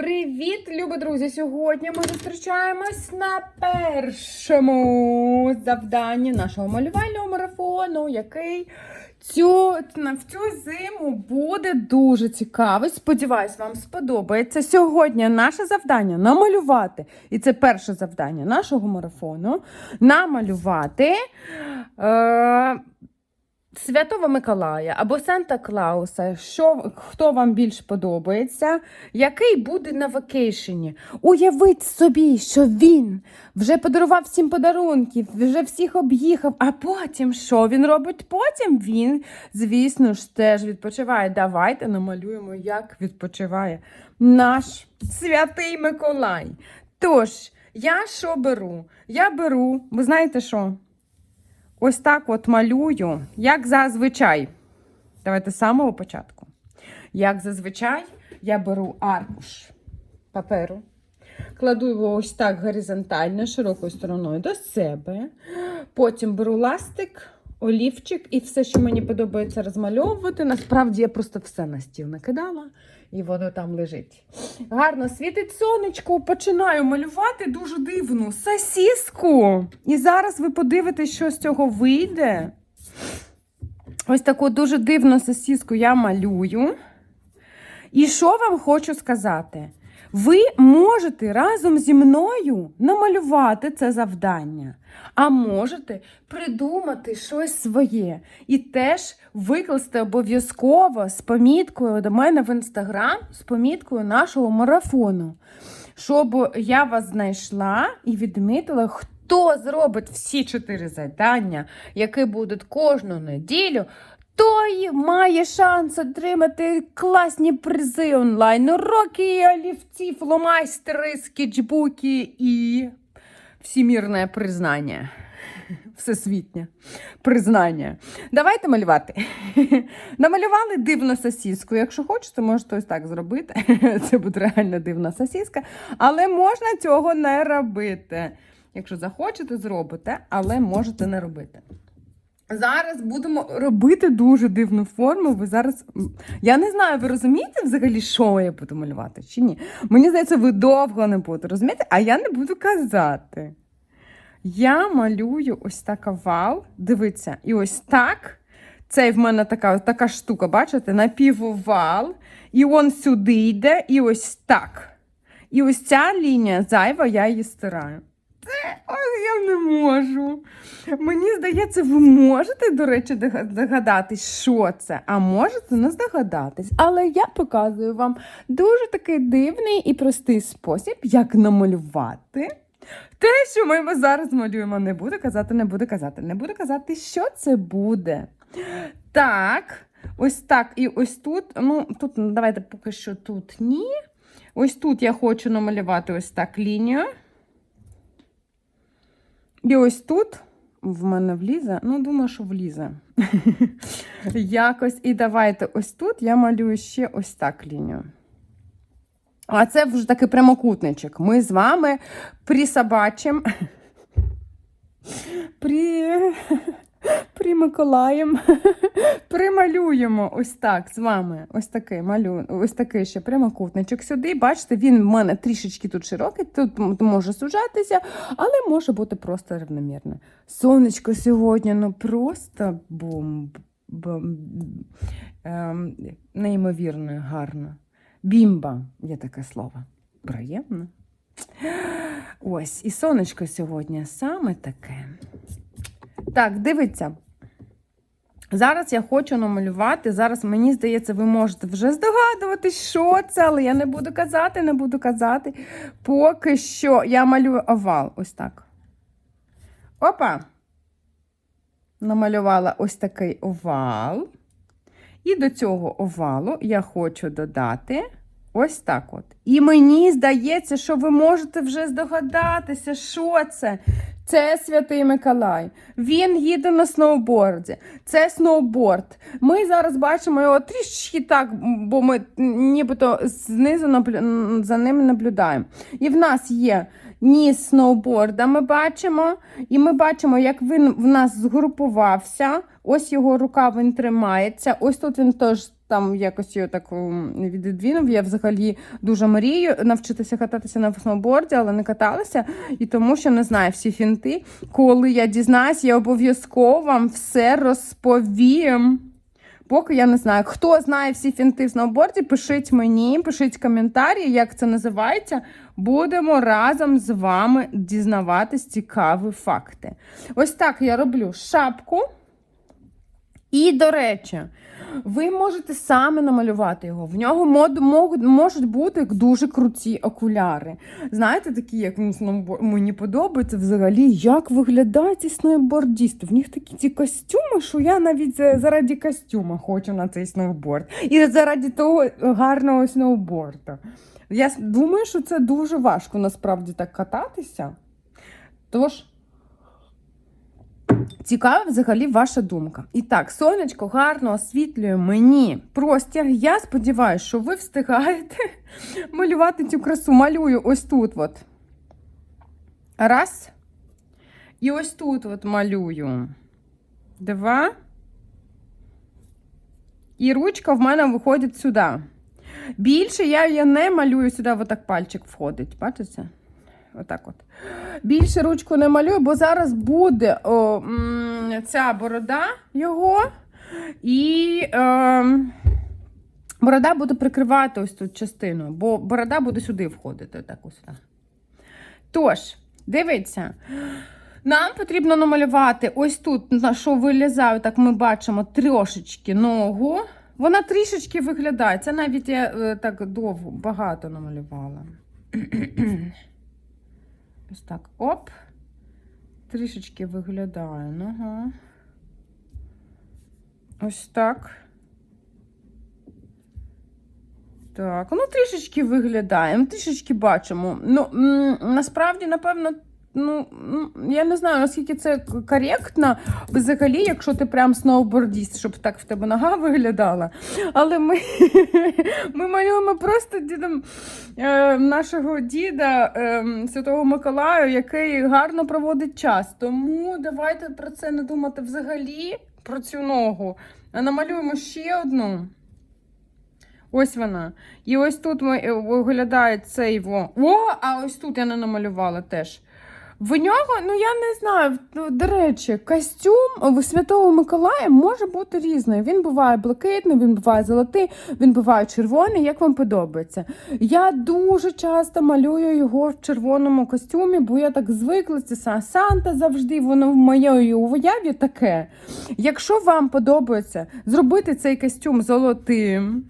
Привіт, любі друзі! Сьогодні ми зустрічаємось на першому завданні нашого малювального марафону, який цю, в цю зиму буде дуже цікавий. Сподіваюсь, вам сподобається. Сьогодні наше завдання намалювати, і це перше завдання нашого марафону намалювати. Е- Святого Миколая або Санта Клауса, що, хто вам більш подобається, який буде на вакейшені. Уявіть собі, що він вже подарував всім подарунків, вже всіх об'їхав, а потім що він робить? Потім він, звісно ж, теж відпочиває. Давайте намалюємо, як відпочиває наш святий Миколай. Тож, я що беру? Я беру, ви знаєте що? Ось так от малюю, як зазвичай. Давайте з самого початку. Як зазвичай, я беру аркуш паперу, кладу його ось так горизонтально, широкою стороною до себе. Потім беру ластик, олівчик і все, що мені подобається розмальовувати. Насправді я просто все на стіл накидала, і воно там лежить. Гарно світить сонечко, починаю малювати дуже дивну сосіску. І зараз ви подивитесь, що з цього вийде. Ось таку дуже дивну сосіску я малюю. І що вам хочу сказати? Ви можете разом зі мною намалювати це завдання, а можете придумати щось своє і теж викласти обов'язково з поміткою до мене в інстаграм, з поміткою нашого марафону, щоб я вас знайшла і відмітила, хто зробить всі чотири завдання, які будуть кожну неділю. Той має шанс отримати класні призи онлайн, уроки, олівці, фломайстери, скетчбуки і всімірне признання. Всесвітнє признання. Давайте малювати. Намалювали дивну сосіску. Якщо хочете, можете ось так зробити. Це буде реально дивна сосіска. Але можна цього не робити. Якщо захочете, зробите, але можете не робити. Зараз будемо робити дуже дивну форму. Ви зараз. Я не знаю, ви розумієте взагалі, що я буду малювати чи ні? Мені здається, ви довго не будете розуміти, а я не буду казати. Я малюю ось так овал. Дивіться, і ось так. Це в мене така, така штука, бачите, напівовал. І он сюди йде, і ось так. І ось ця лінія зайва, я її стираю. Ой, я не можу. Мені здається, ви можете, до речі, дога- здогадатись, що це, а можете не здогадатись. Але я показую вам дуже такий дивний і простий спосіб, як намалювати. Те, що ми зараз малюємо, не буду казати, не буду казати, не буду казати, що це буде. Так, ось так. І ось тут. Ну, тут ну, давайте поки що тут ні. Ось тут я хочу намалювати ось так лінію. І ось тут в мене влізе, ну, думаю, що влізе. Якось. І давайте ось тут я малюю ще ось так лінію. А це вже такий прямокутничок. Ми з вами присобачимо. При... При Миколаєм прималюємо ось так з вами. Ось такий малю, ось такий ще прямокутничок сюди. Бачите, він в мене трішечки тут широкий, тут може сужатися, але може бути просто рівномірне. Сонечко сьогодні ну просто бомб, бом, ем, неймовірно гарно. Бімба є таке слово. Приємно. Ось, і сонечко сьогодні саме таке. Так, дивіться. Зараз я хочу намалювати. Зараз, мені здається, ви можете вже здогадуватись, що це, але я не буду казати, не буду казати. Поки що я малюю овал. Ось так. Опа! Намалювала ось такий овал. І до цього овалу я хочу додати ось так от. І мені здається, що ви можете вже здогадатися, що це. Це Святий Миколай. Він їде на сноуборді. Це сноуборд. Ми зараз бачимо його трішки так, бо ми нібито знизу за ним наблюдаємо. І в нас є ніс сноуборда ми бачимо. І ми бачимо, як він в нас згрупувався. Ось його рука він тримається. Ось тут він теж там якось його так м. Я взагалі дуже мрію навчитися кататися на сноуборді, але не каталася. І тому що не знаю всі фінти. Коли я дізнаюсь, я обов'язково вам все розповім. Поки я не знаю. Хто знає всі фінти в сноуборді, пишіть мені, пишіть коментарі, як це називається. Будемо разом з вами дізнаватись цікаві факти. Ось так я роблю шапку. І, до речі, ви можете саме намалювати його. В нього можуть бути дуже круті окуляри. Знаєте, такі, як мені подобається взагалі, як виглядають ці сноубордісти. В них такі ці костюми, що я навіть за- заради костюма хочу на цей сноуборд. І заради того гарного сноуборду. Я думаю, що це дуже важко насправді так кататися. Тож. Цікава взагалі ваша думка. І так, сонечко гарно освітлює мені простір. Я сподіваюся, що ви встигаєте малювати цю красу. Малюю ось тут. от. Раз. І ось тут от малюю. Два. І ручка в мене виходить сюди. Більше я її не малюю сюди, отак пальчик входить. Бачите? Отак от. Більше ручку не малюю, бо зараз буде о, ця борода його. І е, борода буде прикривати ось тут частину, бо борода буде сюди входити. Так ось сюди. Тож, дивіться. Нам потрібно намалювати ось тут, на що вилізає, так ми бачимо трошечки ногу. Вона трішечки виглядає. Це навіть я е, так довго багато намалювала. Ось так. Оп. Трішечки виглядає нога. Ось так. Так, ну трішечки виглядаємо, трішечки бачимо. Ну, насправді, напевно, ну, я не знаю, наскільки це коректно взагалі, якщо ти прям сноубордіст, щоб так в тебе нога виглядала. Але ми, ми малюємо просто дідом е, нашого діда е, Святого Миколаю, який гарно проводить час. Тому давайте про це не думати взагалі, про цю ногу. А намалюємо ще одну. Ось вона. І ось тут е, виглядає цей во. О, а ось тут я не намалювала теж. В нього, ну я не знаю, ну, до речі, костюм Святого Миколая може бути різний. Він буває блакитний, він буває золотий, він буває червоний, як вам подобається. Я дуже часто малюю його в червоному костюмі, бо я так звикла, це Санта завжди, воно в моєї уяві таке. Якщо вам подобається зробити цей костюм золотим.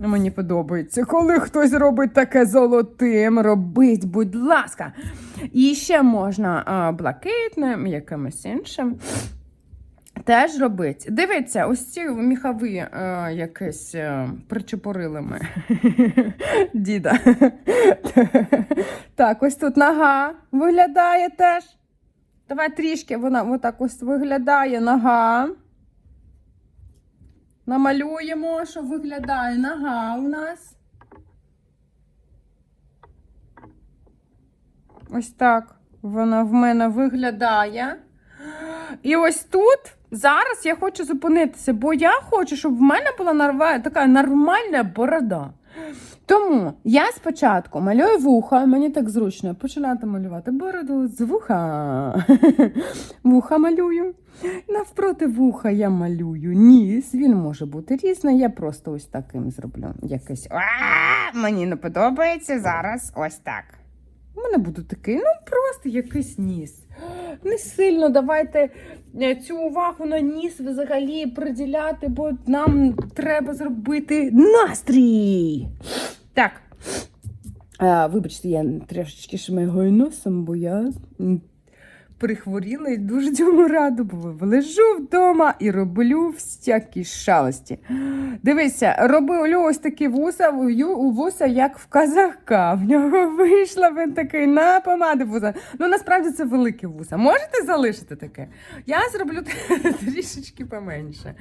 Мені подобається, коли хтось робить таке золотим, робить, будь ласка. І ще можна а, блакитним, якимось іншим. Теж робить. Дивіться, ось ці міхові е, якесь е, причепурили ми діда. так, ось тут нога виглядає теж. Давай трішки вона отак ось виглядає нога. Намалюємо, що виглядає нога у нас. Ось так вона в мене виглядає. І ось тут зараз я хочу зупинитися, бо я хочу, щоб в мене була така нормальна борода. Тому я спочатку малюю вуха, мені так зручно починати малювати бороду з вуха. Вуха малюю. Навпроти вуха я малюю ніс. Він може бути різний. Я просто ось таким зроблю. Якийсь. Мені не подобається зараз ось так. У мене буде такий, ну просто якийсь ніс. Не сильно давайте цю увагу на ніс взагалі приділяти, бо нам треба зробити настрій. Так. А, вибачте, я трошечки шмигаю носом, бо я прихворіла і дуже цьому рада, бо лежу вдома і роблю всякі шалості. Дивися, роблю ось такі вуса, вуса, як в казака. В нього вийшла він такий на помади вуса. Ну насправді це велике вуса. Можете залишити таке? Я зроблю трішечки поменше.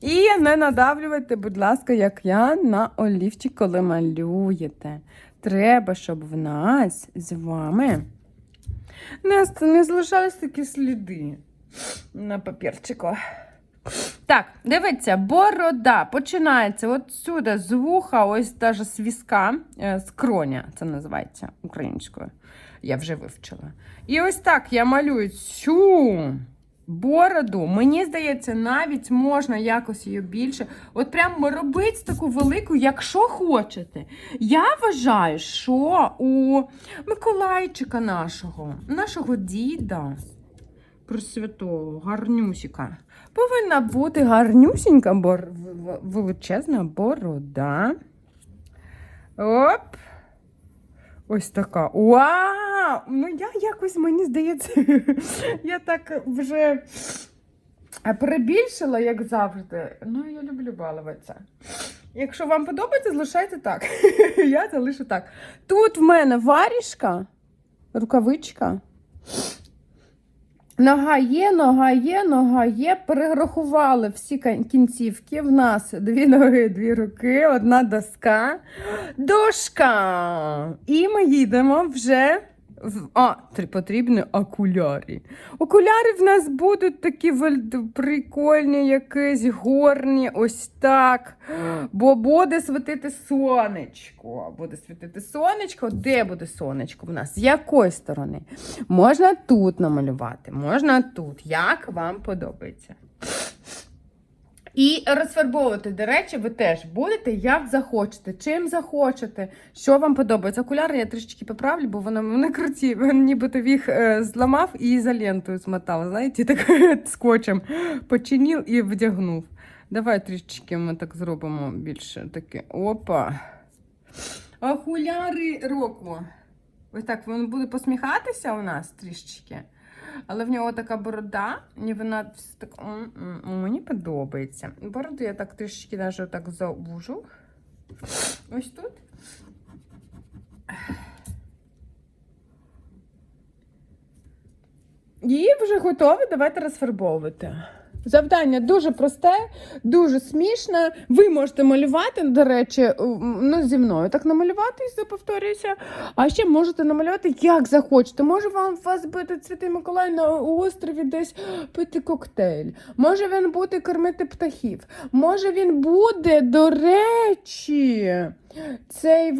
І не надавлюйте, будь ласка, як я на олівчик, коли малюєте. Треба, щоб в нас з вами Не, не залишались такі сліди на папірчику. Так, дивіться, борода починається от з вуха, ось даже з візка, е, з кроня, це називається українською. Я вже вивчила. І ось так я малюю цю бороду. Мені здається, навіть можна якось її більше. От прямо робити таку велику, якщо хочете. Я вважаю, що у Миколайчика нашого, нашого діда, Пресвятого, гарнюсіка, повинна бути гарнюсінька бор... величезна борода. Оп. Ось така. Вау! Ну я якось, мені здається, я так вже перебільшила, як завжди. Ну, я люблю балуватися. Якщо вам подобається, залишайте так. Я залишу так. Тут в мене варішка, рукавичка. Нога є, нога є, нога є. Перерахували всі кін- кінцівки. В нас дві ноги, дві руки, одна доска, дошка. І ми їдемо вже. А, потрібні окуляри. Окуляри в нас будуть такі прикольні, якісь горні, ось так. Бо буде світити сонечко. Буде світити сонечко. Де буде сонечко в нас? З якої сторони? Можна тут намалювати, можна тут. Як вам подобається. І розфарбовувати, до речі, ви теж будете, як захочете, чим захочете, що вам подобається. Окуляри я трішечки поправлю, бо вони, вони круті. Він нібито їх е, зламав і ізолентою змотав. Знаєте, так скотчем починив і вдягнув. Давай трішечки ми так зробимо більше таке. Опа. Окуляри Рокво. Ось так він буде посміхатися у нас трішечки. Але в нього така борода, і вона все так, мені подобається. Бороду я так трішечки навіть так завужу. Ось тут. І вже готові, давайте розфарбовувати. Завдання дуже просте, дуже смішне. Ви можете малювати, до речі, ну, зі мною так намалювати, і повторююся. А ще можете намалювати, як захочете. Може вам вас бути Святий Миколай на острові десь пити коктейль. Може він буде кормити птахів. Може він буде, до речі, цей.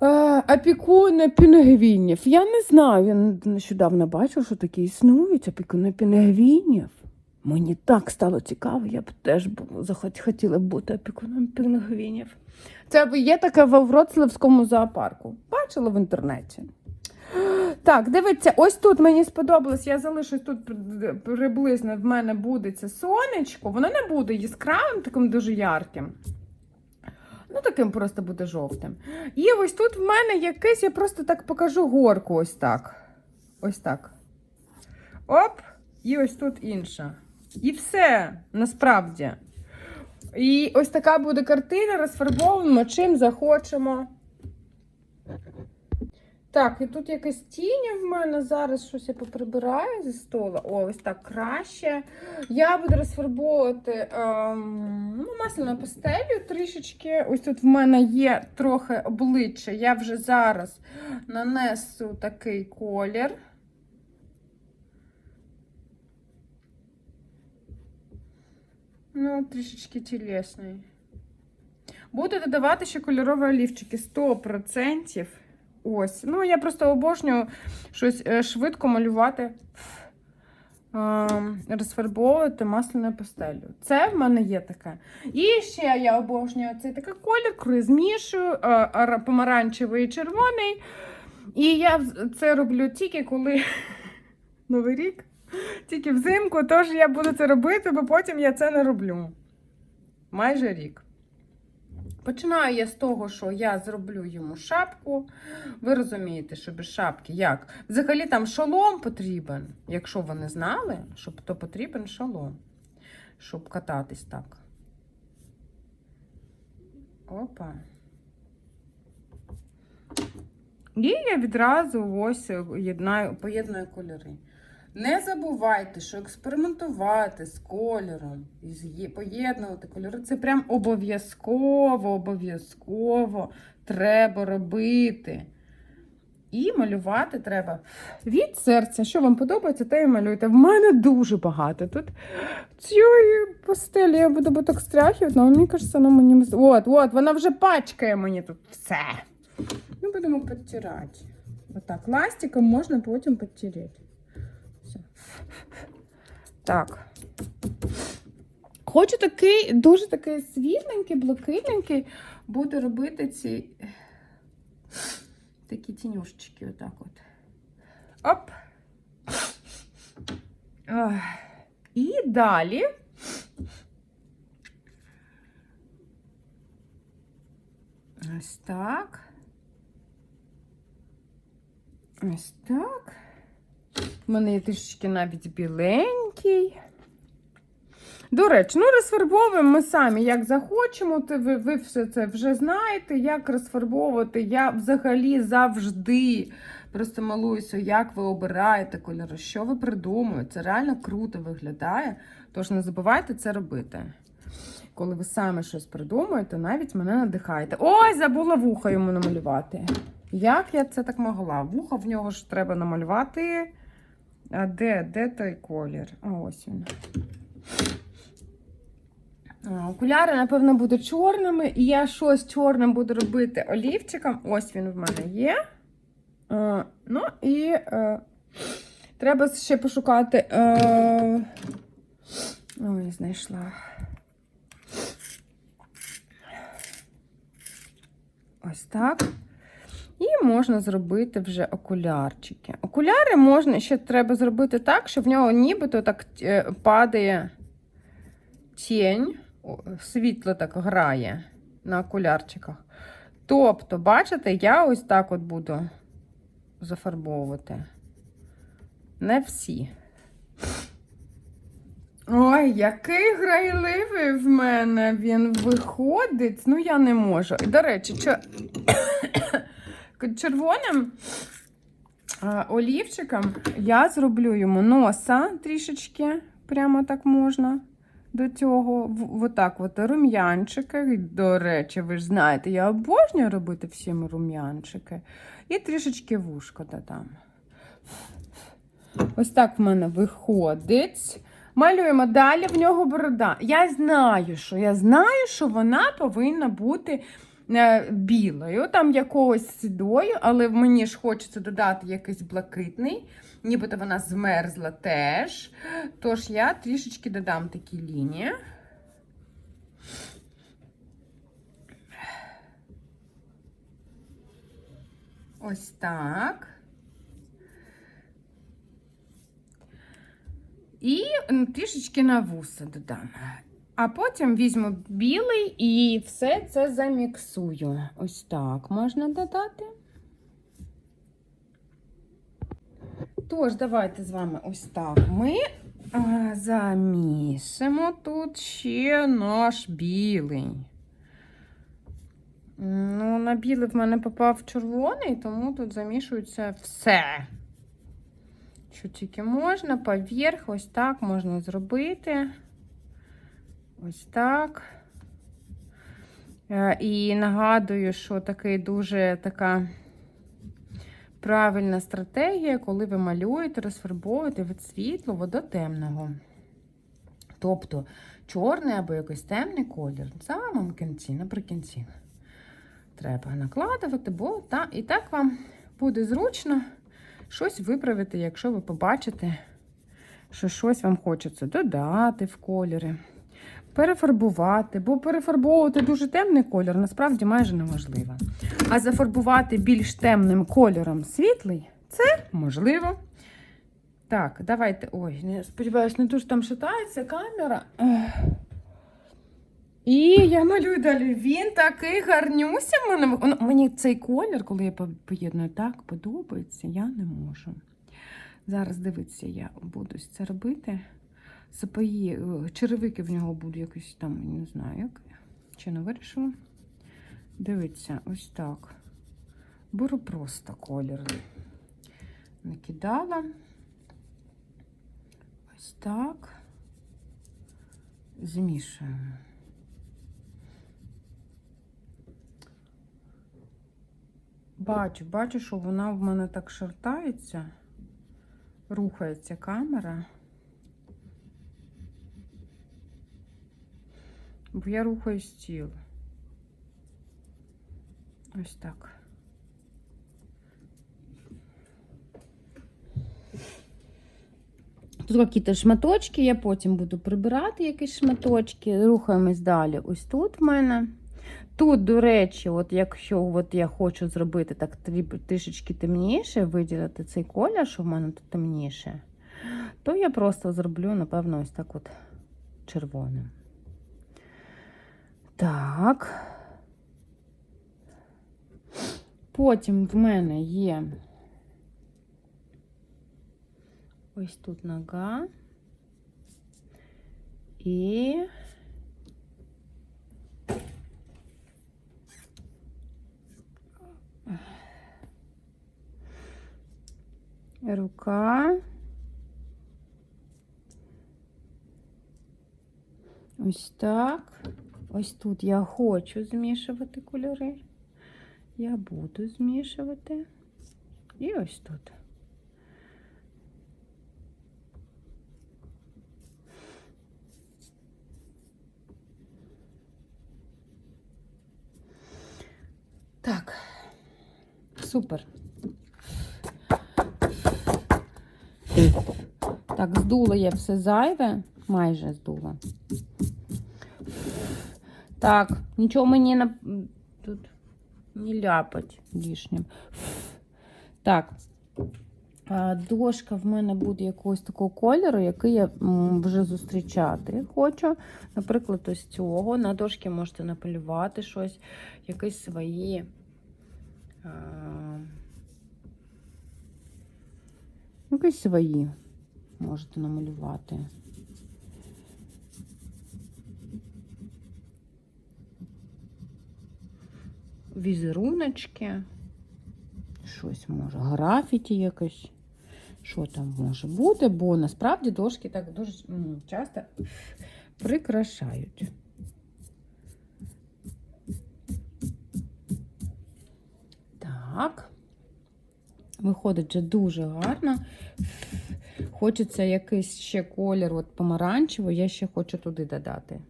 А, опікуни пінгвінів. Я не знаю. Я нещодавно бачила, що такі існують опікуни пінгвінів. Мені так стало цікаво, я б теж хотіла б бути опікуном пінгвінів. Це є таке во Вроцлавському зоопарку. Бачила в інтернеті. Так, дивіться, ось тут мені сподобалось, я залишусь тут приблизно в мене буде це сонечко. Воно не буде яскравим, таким дуже ярким. Ну, таким просто буде жовтим. І ось тут в мене якесь, я просто так покажу горку, ось так. Ось так. Оп, і ось тут інша. І все, насправді. І ось така буде картина, розфарбовуємо, чим захочемо. Так, і тут якась тіні в мене. Зараз щось я поприбираю зі стола. О, ось так краще. Я буду розфарбовувати ем, ну, масляною пастелью трішечки. Ось тут в мене є трохи обличчя. Я вже зараз нанесу такий колір. Ну, трішечки тілесний. Буду додавати ще кольорові олівчики 100%. Ось. Ну, я просто обожнюю щось е, швидко малювати, розфарбовувати масляною пастелью. Це в мене є таке. І ще я обожнюю цей такий колір, змішую е, помаранчевий і червоний. І я це роблю тільки коли Новий рік, тільки взимку, тож я буду це робити, бо потім я це не роблю. Майже рік. Починаю я з того, що я зроблю йому шапку. Ви розумієте, що без шапки як? Взагалі там шолом потрібен. Якщо ви не знали, що то потрібен шолом, щоб кататись так. Опа. І я відразу ось єднаю, поєдную кольори. Не забувайте, що експериментувати з кольором, поєднувати кольори це прям обов'язково, обов'язково треба робити. І малювати треба від серця. Що вам подобається, те і малюйте. В мене дуже багато тут цієї пастелі. Я буду так стряхувати, але мені кажеться, вона мені. От, от, вона вже пачкає мені тут все. Ми будемо підтирати. Отак, ластиком можна потім підтерети. Так. Хочу такий, дуже такий світленький, блакитненький, буду робити ці такі тінюшечки, отак от. Оп. І далі. Ось так. Ось так. У мене є трішечки навіть біленький. До речі, ну розфарбовуємо ми самі, як захочемо. То ви, ви все це вже знаєте, як розфарбовувати. Я взагалі завжди просто малуюся, як ви обираєте кольори, що ви придумуєте. Це реально круто виглядає. Тож не забувайте це робити. Коли ви саме щось придумуєте, навіть мене надихаєте. Ой, забула вуха йому намалювати. Як я це так могла? Вуха в нього ж треба намалювати. А де? Де той колір? А ось він. Окуляри, напевно, будуть чорними, і я щось чорним буду робити олівчиком. Ось він в мене є. Ну і е, треба ще пошукати. Е, ой, знайшла. Ось так. І можна зробити вже окулярчики. Окуляри можна ще треба зробити так, щоб в нього нібито так е, падає тінь, світло так грає на окулярчиках. Тобто, бачите, я ось так от буду зафарбовувати. Не всі. Ой, який грайливий в мене він виходить. Ну, я не можу. І, до речі, чо... червоним олівчиком я зроблю йому носа трішечки, прямо так можна. До цього, отак от рум'янчики. До речі, ви ж знаєте, я обожнюю робити всім рум'янчики. І трішечки вушко додам. Ось так в мене виходить. Малюємо далі в нього борода. Я знаю, що я знаю, що вона повинна бути білою, там якогось сідою, але мені ж хочеться додати якийсь блакитний, нібито вона змерзла теж. Тож я трішечки додам такі лінії. Ось так. І трішечки на вуса додам. А потім візьму білий і все це заміксую. Ось так можна додати. Тож, давайте з вами ось так ми а, замісимо тут ще наш білий. Ну, на білий в мене попав червоний, тому тут замішується все. Що тільки можна, поверх, ось так можна зробити. Ось так. Е, І нагадую, що такий дуже така правильна стратегія, коли ви малюєте, розфарбовуєте від світлого до темного. Тобто чорний або якийсь темний колір в самому кінці, наприкінці. Треба накладувати, бо та, і так вам буде зручно щось виправити, якщо ви побачите, що щось вам хочеться додати в кольори, перефарбувати, бо перефарбовувати дуже темний колір насправді майже неможливо. А зафарбувати більш темним кольором світлий це можливо. Так, давайте. Ой, сподіваюся, не дуже там шатається камера. І я малюю далі. Він такий гарнюся. ну, мені цей колір, коли я поєдную, так подобається, я не можу. Зараз дивіться, я буду це робити. Сапої, е, черевики в нього будуть якось там, не знаю, як. Чи не вирішила. Дивіться, ось так. Беру просто колір. Накидала. Ось так. Змішуємо. Бачу, бачу, що вона в мене так шартається, рухається камера. Бо я рухаю стіл. Ось так. Тут якісь шматочки, я потім буду прибирати якісь шматочки. Рухаємось далі. Ось тут в мене. Тут, до речі, от якщо от я хочу зробити так трішечки темніше, виділити цей колір, що в мене тут темніше, то я просто зроблю, напевно, ось так от червоним. Так. Потім в мене є ось тут нога. І рука. Ось так. Ось тут я хочу змішувати кольори. Я буду змішувати. І ось тут. Так. Супер. Так, здула я все зайве, майже здула. Так, нічого мені на... тут не ляпать лишнім. Так. Дошка в мене буде якогось такого кольору, який я вже зустрічати хочу. Наприклад, ось цього. На дошки можете напалювати щось, якісь свої. Якісь свої можете намалювати. Візеруночки. Щось може, графіті якесь. Що там може бути, бо насправді дошки так дуже часто прикрашають. Так. Виходить вже дуже гарно. Хочеться якийсь ще колір от помаранчевий, я ще хочу туди додати.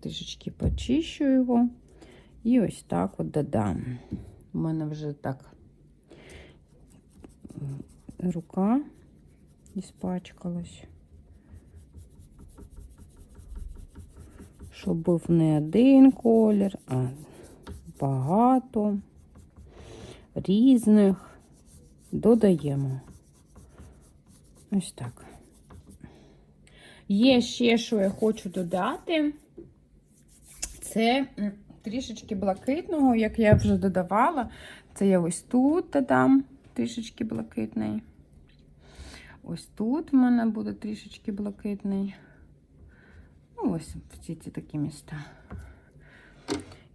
Трішечки почищу його. І ось так от додам. У мене вже так рука іспачкалась. Щоб був не один колір, а багато різних додаємо. Ось так. Є ще, що я хочу додати. Це трішечки блакитного, як я вже додавала. Це я ось тут додам трішечки блакитний. Ось тут в мене буде трішечки блакитний. Ну, ось всі ці такі міста.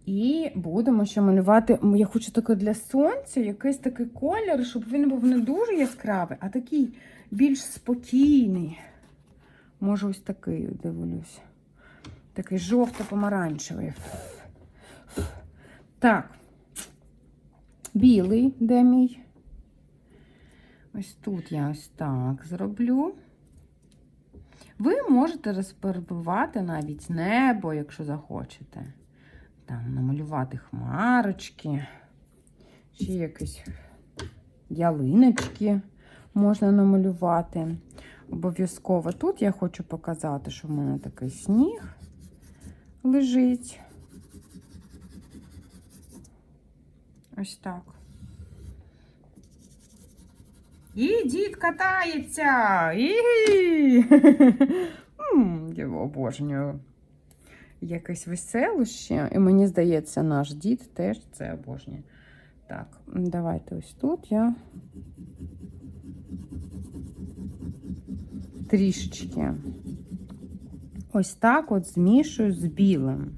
І будемо ще малювати. Я хочу таке для сонця, якийсь такий колір, щоб він був не дуже яскравий, а такий більш спокійний. Може, ось такий дивлюсь. Такий жовто-помаранчевий. Так. Білий, де мій? Ось тут я ось так зроблю. Ви можете розфарбувати навіть небо, якщо захочете. Там намалювати хмарочки, ще якісь ялиночки можна намалювати. Обов'язково тут я хочу показати, що в мене такий сніг лежить. Ось так. І дід катається. І Я обожнюю. Якесь веселище. І мені здається, наш дід теж це обожнює. Так, давайте ось тут я трішечки ось так от змішую з білим.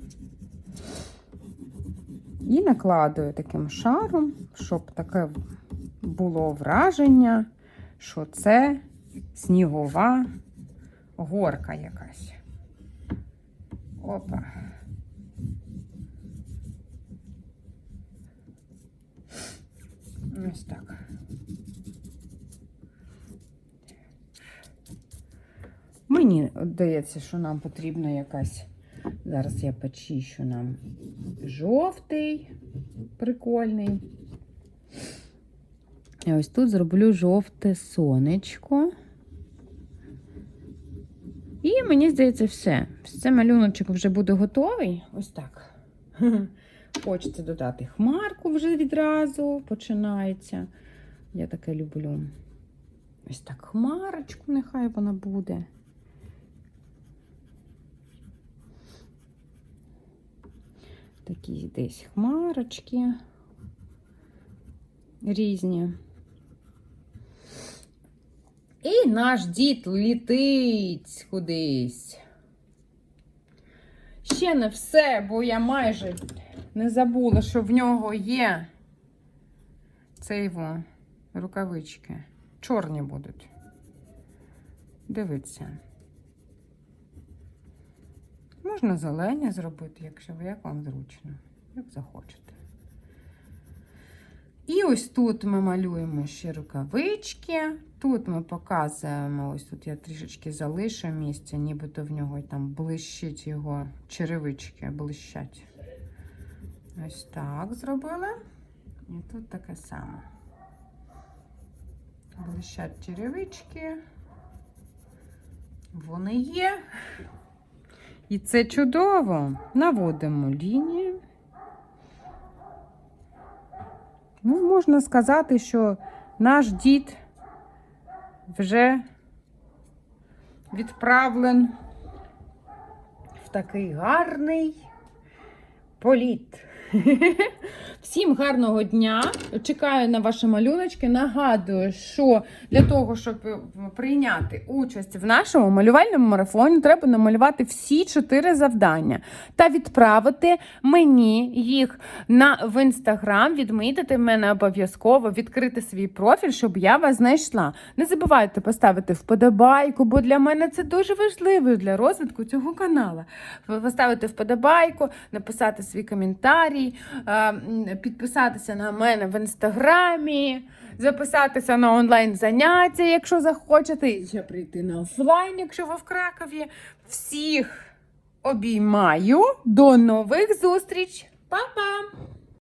І накладую таким шаром, щоб таке було враження, що це снігова горка якась. Опа. Ось так. Мені здається, що нам потрібна якась. Зараз я почищу нам жовтий, прикольний. І ось тут зроблю жовте сонечко. І мені здається, все. Все малюночок вже буде готовий. Ось так. Хочеться додати хмарку вже відразу починається. Я таке люблю. Ось так хмарочку, нехай вона буде. Такі десь хмарочки різні. І наш дід літить кудись. Ще не все, бо я майже не забула, що в нього є цей во рукавички. Чорні будуть. Дивіться. Можна зелені зробити, якщо ви як вам зручно, як захочете. І ось тут ми малюємо ще рукавички. Тут ми показуємо, ось тут я трішечки залишу місця, нібито в нього там блищить його черевички, блищать. Ось так зробили. І тут таке саме. Блищать черевички. Вони є. І це чудово. Наводимо лінію. Ну, можна сказати, що наш дід вже відправлен в такий гарний політ. Всім гарного дня! Чекаю на ваші малюночки. Нагадую, що для того, щоб е, прийняти участь в нашому малювальному марафоні, треба намалювати всі чотири завдання та відправити мені їх на в інстаграм, відмітити мене обов'язково, відкрити свій профіль, щоб я вас знайшла. Не забувайте поставити вподобайку, бо для мене це дуже важливо для розвитку цього каналу. Поставити вподобайку, написати свій коментарій, е, підписатися на мене в інстаграмі, записатися на онлайн заняття, якщо захочете, і ще прийти на офлайн, якщо ви в Кракові. Всіх обіймаю. До нових зустріч! Па-па!